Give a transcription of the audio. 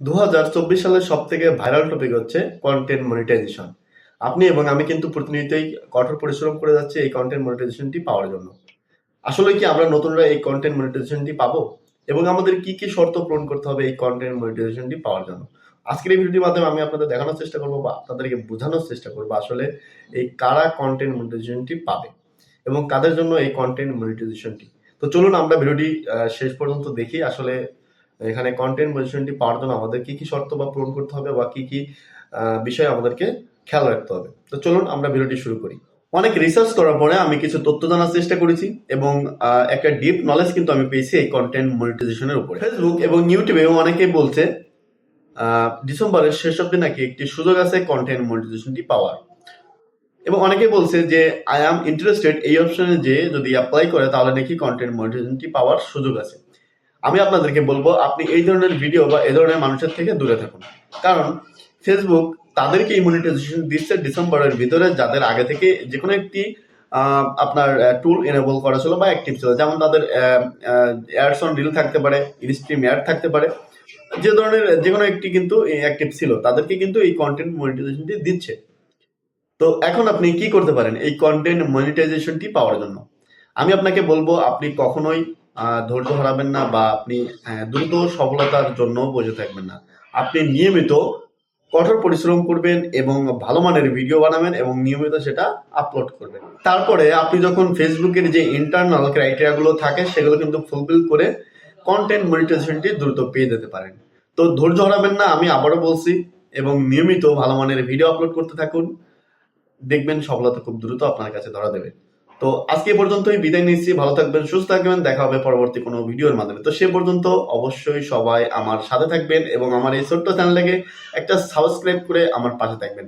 দু সালের সব থেকে ভাইরাল টপিক হচ্ছে কন্টেন্ট মনিটাইজেশন আপনি এবং আমি কিন্তু প্রতিনিয়তই কঠোর পরিশ্রম করে যাচ্ছি এই কন্টেন্ট মনিটাইজেশনটি পাওয়ার জন্য। আসলে কি আমরা নতুনরা এই কন্টেন্ট মনিটাইজেশনটি পাবো? এবং আমাদের কি কি শর্ত পূরণ করতে হবে এই কন্টেন্ট মনিটাইজেশনটি পাওয়ার জন্য? আজকের এই ভিডিওটির মাধ্যমে আমি আপনাদের দেখানোর চেষ্টা করব বা আপনাদেরকে বোঝানোর চেষ্টা করব আসলে এই কারা কন্টেন্ট মনিটাইজেশনটি পাবে এবং কাদের জন্য এই কন্টেন্ট মনিটাইজেশনটি তো চলুন আমরা ভিডিওটি শেষ পর্যন্ত দেখি আসলে এখানে কন্টেন্ট মনিটাইজেশনটি পাওয়ার জন্য আমাদের কি কি শর্ত বা পূরণ করতে হবে বা কি কি বিষয় আমাদেরকে খেয়াল রাখতে হবে। তো চলুন আমরা ভিডিওটি শুরু করি। অনেক রিসার্চ করার পরে আমি কিছু তথ্য জানার চেষ্টা করেছি এবং একটা ডিপ নলেজ কিন্তু আমি পেয়েছি এই কন্টেন্ট মনিটাইজেশনের উপরে। ফেসবুক এবং ইউটিউবেও অনেকেই বলছে ডিসেম্বরের শেষ অব্দি নাকি একটি সুযোগ আছে কন্টেন্ট মনিটাইজেশনটি পাওয়ার। এবং অনেকে বলছে যে আই অ্যাম ইন্টারেস্টেড এই অপশনে যে যদি অ্যাপ্লাই করে তাহলে নাকি কন্টেন্ট মনিটাইজেশনটি পাওয়ার সুযোগ আছে। আমি আপনাদেরকে বলব, আপনি এই ধরনের ভিডিও বা এই ধরনের মানুষের থেকে দূরে থাকুন। কারণ ফেসবুক তাদেরকে এই মনিটাইজেশন দিচ্ছে ডিসেম্বরের ভিতরে, যাদের আগে থেকে যে কোনো একটি আপনার টুল এনেবল করা ছিল বা অ্যাক্টিভ ছিল। যেমন তাদের অ্যাডস অন রিল থাকতে পারে ইনস্ট্রিম অ্যাড থাকতে পারে। যে ধরনের যে কোনো একটি কিন্তু অ্যাক্টিভ ছিল, তাদেরকে কিন্তু এই কন্টেন্ট মনিটাইজেশনটি দিচ্ছে। তো এখন আপনি কি করতে পারেন এই কন্টেন্ট মনিটাইজেশনটি পাওয়ার জন্য? আমি আপনাকে বলব, আপনি কখনোই ধৈর্য হারাবেন না বা আপনি দ্রুত সফলতার জন্য বসে থাকবেন না। আপনি নিয়মিত কঠোর পরিশ্রম করবেন এবং ভালো মানের ভিডিও বানাবেন এবং নিয়মিত সেটা আপলোড করবেন। তারপরে আপনি যখন ফেসবুকের যে ইন্টারনাল ক্রাইটেরিয়াগুলো থাকে, সেগুলো কিন্তু ফুলফিল করে কন্টেন্ট মনিটাইজেশনটি দ্রুত পেয়ে যেতে পারেন। তো ধৈর্য হারাবেন না, আমি আবারও বলছি, এবং নিয়মিত ভালো মানের ভিডিও আপলোড করতে থাকুন। দেখবেন সফলতা খুব দ্রুত আপনার কাছে ধরা দেবে। তো আজকে পর্যন্ত পর্যন্তই, বিদায় নিচ্ছি, ভালো থাকবেন, সুস্থ থাকবেন, দেখা হবে পরবর্তী কোনো ভিডিওর মাধ্যমে। তো সে পর্যন্ত অবশ্যই সবাই আমার সাথে থাকবেন এবং আমার এই ছোট্ট চ্যানেলটাকে একটা সাবস্ক্রাইব করে আমার পাশে থাকবেন।